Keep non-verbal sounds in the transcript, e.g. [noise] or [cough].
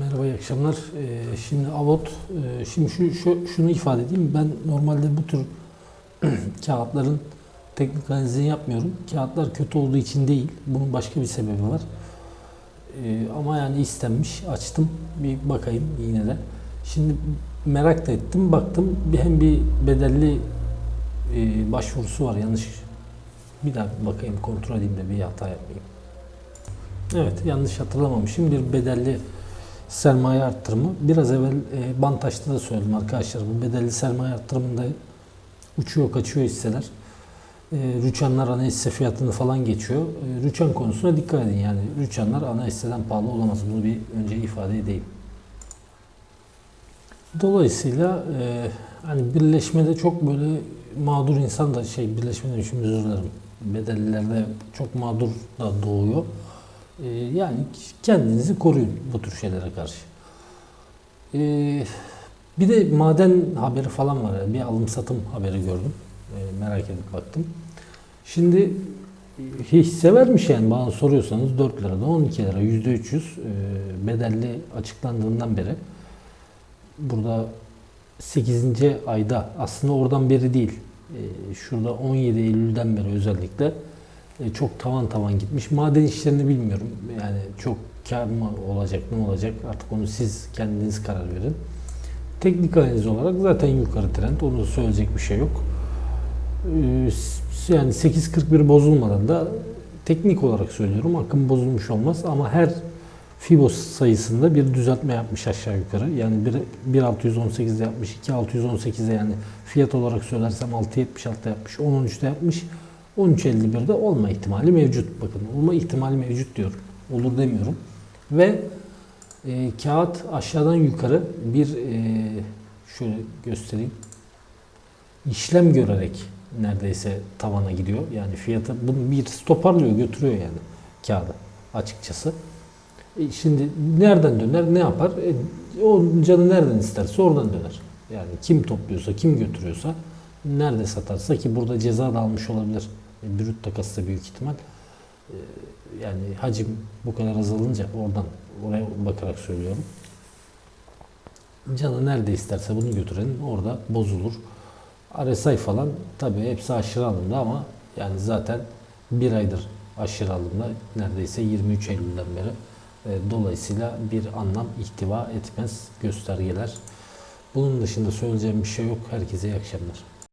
Merhaba, iyi akşamlar. Ee, şimdi Avot, e, şimdi şu, şu şunu ifade edeyim. Ben normalde bu tür [clears throat] kağıtların teknik analizini yapmıyorum. Kağıtlar kötü olduğu için değil. Bunun başka bir sebebi var. Ee, ama yani istenmiş. Açtım. Bir bakayım yine de. Şimdi merak da ettim. Baktım. Hem bir bedelli e, başvurusu var. Yanlış. Bir daha bakayım. Kontrol edeyim de bir hata yapmayayım. Evet, yanlış hatırlamamışım. Bir bedelli sermaye arttırımı. Biraz evvel e, Bantaş'ta da söyledim arkadaşlar. Bu bedelli sermaye arttırımında uçuyor kaçıyor hisseler. E, rüçhanlar ana hisse fiyatını falan geçiyor. E, rüçhan konusuna dikkat edin. Yani rüçhanlar ana hisseden pahalı olamaz. Bunu bir önce ifade edeyim. Dolayısıyla e, hani birleşmede çok böyle mağdur insan da şey birleşme demişim özür dilerim. Bedellilerde çok mağdur da doğuyor. E, yani kendinizi koruyun bu tür şeylere karşı. E, bir de maden haberi falan var. Bir alım satım haberi gördüm. E, merak edip baktım. Şimdi e, hisse vermiş yani bana soruyorsanız 4 liradan 12 lira %300 e, bedelli açıklandığından beri burada 8. ayda aslında oradan beri değil e, şurada 17 Eylül'den beri özellikle çok tavan tavan gitmiş. Maden işlerini bilmiyorum. Yani çok kar mı olacak ne olacak artık onu siz kendiniz karar verin. Teknik analiz olarak zaten yukarı trend. Onu söyleyecek bir şey yok. S- Yani 8.41 bozulmadan da teknik olarak söylüyorum akım bozulmuş olmaz ama her Fibos sayısında bir düzeltme yapmış aşağı yukarı. Yani bir- 1.618'de yapmış, 2.618'de yani fiyat olarak söylersem 6.76'da yapmış, 10.13'de yapmış, 13.51'de olma ihtimali mevcut. Bakın olma ihtimali mevcut diyorum. Olur demiyorum. Ve e, kağıt aşağıdan yukarı bir e, şöyle göstereyim. işlem görerek neredeyse tavana gidiyor. Yani fiyatı bunu bir toparlıyor, götürüyor yani kağıdı açıkçası. E, şimdi nereden döner, ne yapar? E, o canı nereden isterse oradan döner. Yani kim topluyorsa, kim götürüyorsa, nerede satarsa ki burada ceza da almış olabilir. Brüt takası büyük ihtimal. E, yani hacim bu kadar azalınca oradan oraya bakarak söylüyorum. Canı nerede isterse bunu götürenin orada bozulur. RSI falan tabii hepsi aşırı alımda ama yani zaten bir aydır aşırı alımda neredeyse 23 Eylül'den beri. E, Dolayısıyla bir anlam ihtiva etmez göstergeler. Bunun dışında söyleyeceğim bir şey yok. Herkese iyi akşamlar.